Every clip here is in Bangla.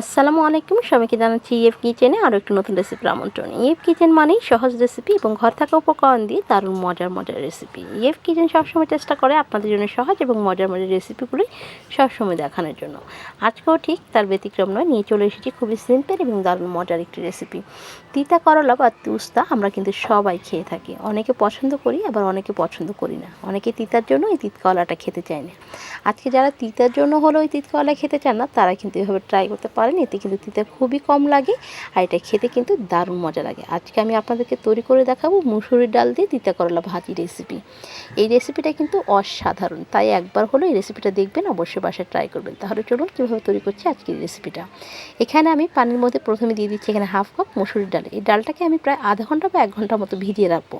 আসসালামু আলাইকুম, সবাইকে জানাচ্ছি ইএফ কিচেনে আরও একটু নতুন রেসিপির আমন্ত্রণ। ইএফ কিচেন মানেই সহজ রেসিপি এবং ঘর থাকা উপকরণ দিয়ে দারুণ মজার মজার রেসিপি ইএফ কিচেন সবসময় চেষ্টা করে আপনাদের জন্য সহজ এবং মজার মজার রেসিপিগুলোই সবসময় দেখানোর জন্য। আজকেও ঠিক তার ব্যতিক্রম নয়, নিয়ে চলে এসেছি খুবই সিম্পল এবং দারুণ মজার একটি রেসিপি তিতা করলা বা তুস্তা আমরা কিন্তু সবাই খেয়ে থাকি। অনেকে পছন্দ করি, আবার অনেকে পছন্দ করি না। অনেকে তিতার জন্য এই তিত কলাটা খেতে চায় না। আজকে যারা তিতার জন্য হলো ওই তিত কলা খেতে চান না, তারা কিন্তু এভাবে ট্রাই করতে পারেন, এতে কিন্তু তিতা খুবই কম লাগে আর এটা খেতে কিন্তু দারুণ মজা লাগে। আজকে আমি আপনাদেরকে তৈরি করে দেখাবো মুসুরির ডাল দিয়ে তিতা করলা ভাজি রেসিপি এই রেসিপিটা কিন্তু অসাধারণ, তাই একবার হলো এই রেসিপিটা দেখবেন, অবশ্যই বাসায় ট্রাই করবেন। তাহলে চলুন কীভাবে তৈরি করছি আজকের রেসিপিটা এখানে আমি পানির মধ্যে প্রথমে দিয়ে দিচ্ছি এখানে হাফ কাপ মুসুরির ডাল। এই ডালটাকে আমি প্রায় আধা ঘণ্টা বা এক ঘণ্টার মতো ভিজিয়ে রাখব।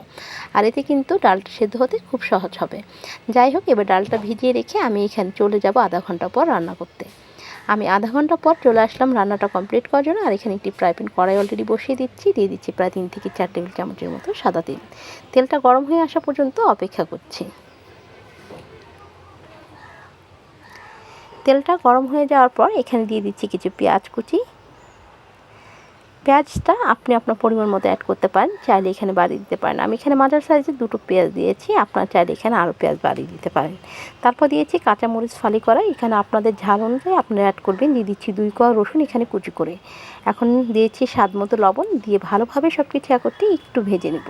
আর এতে কিন্তু ডালটা সেদ্ধ হতে খুব সহজ হবে। যাই হোক, এবার ডালটা ভিজিয়ে রেখে আমি এখানে চলে যাব আধা ঘণ্টা পর রান্না করতে। আমি আধা ঘণ্টা পর চলে আসলাম রান্নাটা কমপ্লিট করার জন্য, আর এখানে একটি ফ্রাই প্যান কড়াই অলরেডি বসিয়ে দিচ্ছি, দিয়ে দিচ্ছি প্রায় তিন থেকে চার টেবিল চামচের মতো সাদা তেল। তেলটা গরম হয়ে আসা পর্যন্ত অপেক্ষা করছি। তেলটা গরম হয়ে যাওয়ার পর এখানে দিয়ে দিচ্ছি কিছু পেঁয়াজ কুচি পেঁয়াজটা আপনি আপনার পরিমাণ মতো অ্যাড করতে পারেন। চাইলে এখানে বাড়িয়ে দিতে পারেন। আমি এখানে মাঝার সাইজে দুটো পেঁয়াজ দিয়েছি। আপনার চাইলে এখানে আরও পেঁয়াজ বাড়িয়ে দিতে পারেন। তারপর দিয়েছি কাঁচামরিচ ফালি করা। এখানে আপনাদের ঝাল অনুযায়ী আপনারা অ্যাড করবেন। দিয়ে দিচ্ছি দুই কোয়া রসুন, এখানে কুচি করে। এখন দিয়েছি স্বাদ মতো লবণ। দিয়ে ভালোভাবে সব কিছু করতে একটু ভেজে নেব।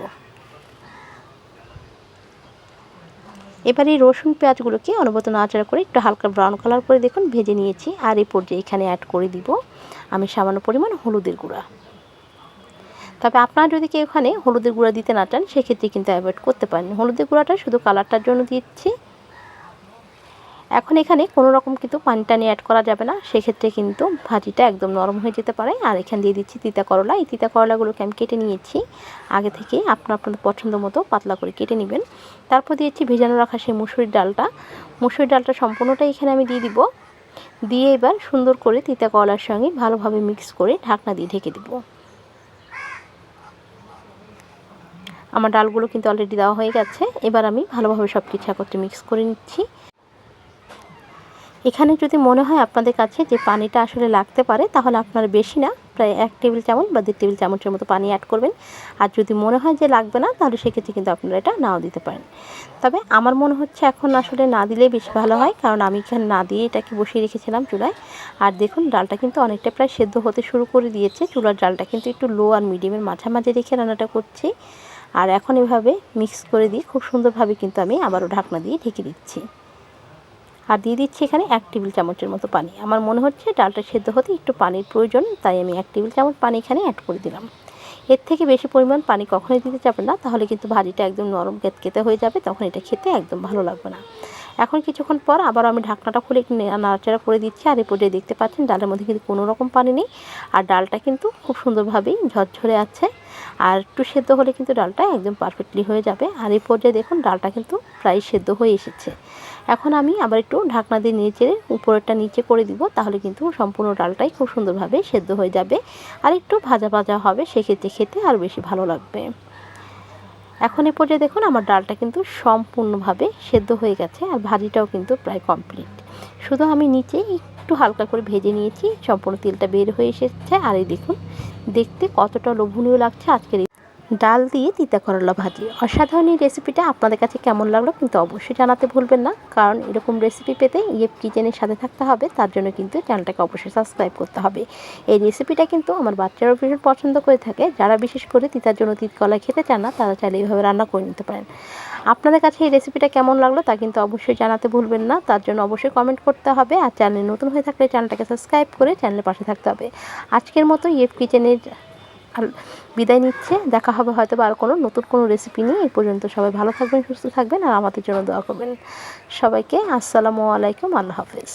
এবার এই রসুন পেঁয়াজগুলোকে অনবত নাড়াচাড়া করে একটু হালকা ব্রাউন কালার করে দেখুন। ভেজে নিয়েছি। আর এই পর্যায়ে এখানে অ্যাড করে দিব আমি সামান্য পরিমাণ হলুদের গুঁড়া। তবে আপনারা যদি কেউ এখানে হলুদের গুঁড়া দিতে না চান, সেক্ষেত্রে কিন্তু অ্যাভয়েড করতে পারেন। হলুদের গুঁড়াটা শুধু কালারটার জন্য দিচ্ছি। এখন এখানে কোনো রকম কিন্তু পানি টানি অ্যাড করা যাবে না। সেক্ষেত্রে কিন্তু ভাজিটা একদম নরম হয়ে যেতে পারে। আর এখানে দিয়ে দিচ্ছি তিতা করলা। এই তিতা করলাগুলোকে আমি কেটে নিয়েছি। আগে থেকে আপনার আপনাদের পছন্দ মতো পাতলা করে কেটে নেবেন। তারপর দিয়েছি ভেজানো রাখা সেই মুসুরির ডালটা। মুসুরির ডালটা সম্পূর্ণটাই এখানে আমি দিয়ে দিব। দিয়ে এবার সুন্দর করে তিতা করলার সঙ্গে ভালোভাবে মিক্স করে ঢাকনা দিয়ে ঢেকে দেবো। আমার ডালগুলো কিন্তু অলরেডি দেওয়া হয়ে গেছে। এবার আমি ভালোভাবে সব কিছু একত্রে মিক্স করে নিচ্ছি। এখানে যদি মনে হয় আপনাদের কাছে যে পানিটা আসলে লাগতে পারে, তাহলে আপনারা বেশি না, প্রায় এক টেবিল চামচ বা দেড় টেবিল চামচের মতো পানি অ্যাড করবেন। আর যদি মনে হয় যে লাগবে না, তাহলে সেক্ষেত্রে কিন্তু আপনারা এটা নাও দিতে পারেন। তবে আমার মনে হচ্ছে এখন আসলে না দিলে বেশি ভালো হয়, কারণ আমি এখানে না দিয়ে এটাকে বসিয়ে রেখেছিলাম চুলায়। আর দেখুন, ডালটা কিন্তু অনেকটা প্রায় সেদ্ধ হতে শুরু করে দিয়েছে। চুলার ডালটা কিন্তু একটু লো আর মিডিয়ামের মাঝামাঝি রেখে রান্নাটা করছি। আর এখন এভাবে মিক্স করে দিয়ে খুব সুন্দরভাবে কিন্তু আমি আবারও ঢাকনা দিয়ে ঢেকে দিচ্ছি। আর দিয়ে দিচ্ছি এখানে এক টেবিল চামচের মতো পানি। আমার মনে হচ্ছে ডালটা সেদ্ধ হতে একটু পানির প্রয়োজন, তাই আমি এক টেবিল চামচ পানি এখানে অ্যাড করে দিলাম। এর থেকে বেশি পরিমাণ পানি কখনোই দিতে যাবে না, তাহলে কিন্তু ভাজিটা একদম নরম কেতকেতে হয়ে যাবে, তখন এটা খেতে একদম ভালো লাগবে না। এখন কিছুক্ষণ পর আবার আমি ঢাকনাটা খুলে নাড়াচাড়া করে দিচ্ছি আর এই পর্যায়ে দেখতে পাচ্ছেন ডালের মধ্যে কিন্তু কোনো রকম পানি নেই। আর ডালটা কিন্তু খুব সুন্দরভাবেই ঝরঝরে আছে। আর একটু সেদ্ধ হলে কিন্তু ডালটা একদম পারফেক্টলি হয়ে যাবে। আর এই পর্যায়ে দেখুন ডালটা কিন্তু প্রায় সেদ্ধ হয়ে এসেছে। এখন আমি আবার একটু ঢাকনা দিয়ে নিচে উপরেরটা নিচে করে দিব, তাহলে কিন্তু সম্পূর্ণ ডালটাই খুব সুন্দরভাবে সেদ্ধ হয়ে যাবে। আর একটু ভাজা ভাজা হবে, সেক্ষেত্রে খেতে আর বেশি ভালো লাগবে। এখন এ পর্যায়ে দেখুন আমার ডালটা কিন্তু সম্পূর্ণভাবে সেদ্ধ হয়ে গেছে আর ভাজিটাও কিন্তু প্রায় কমপ্লিট শুধু আমি নিচে একটু হালকা করে ভেজে নিয়েছি, সম্পূর্ণ তেলটা বের হয়ে এসেছে। আর এই দেখুন, দেখতে কতটা লোভনীয় লাগছে আজকের ডাল দিয়ে তিতা করলা ভাজি। অসাধারণ এই রেসিপিটা আপনাদের কাছে কেমন লাগল কিন্তু অবশ্যই জানাতে ভুলবেন না, কারণ এরকম রেসিপি পেতে ইয়ে কিচেনের সাথে থাকতে হবে, তার জন্য কিন্তু চ্যানেলটাকে অবশ্যই সাবস্ক্রাইব করতে হবে। এই রেসিপিটা কিন্তু আমার বাচ্চারাও ভীষণ পছন্দ করে থাকে, যারা বিশেষ করে তিতার জন্য তিত কলা খেতে চান না, তারা চাইলে এইভাবে রান্না করে নিতে পারেন। আপনাদের কাছে এই রেসিপিটা কেমন লাগল তা কিন্তু অবশ্যই জানাতে ভুলবেন না, তার জন্য অবশ্যই কমেন্ট করতে হবে, আর চ্যানেল নতুন হয়ে থাকলে চ্যানেলটাকে সাবস্ক্রাইব করে চ্যানেলের পাশে থাকতে হবে। আজকের মতো ইয়েফ কিচেনের বিদায় নিচ্ছে। দেখা হবে হয়তো আর কোনো নতুন কোনো রেসিপি নিয়ে। এই পর্যন্ত সবাই ভালো থাকবেন, সুস্থ থাকবেন আর আমাদের জন্য দোয়া করবেন সবাইকে। আসসালামু আলাইকুম, আল্লাহ হাফিজ।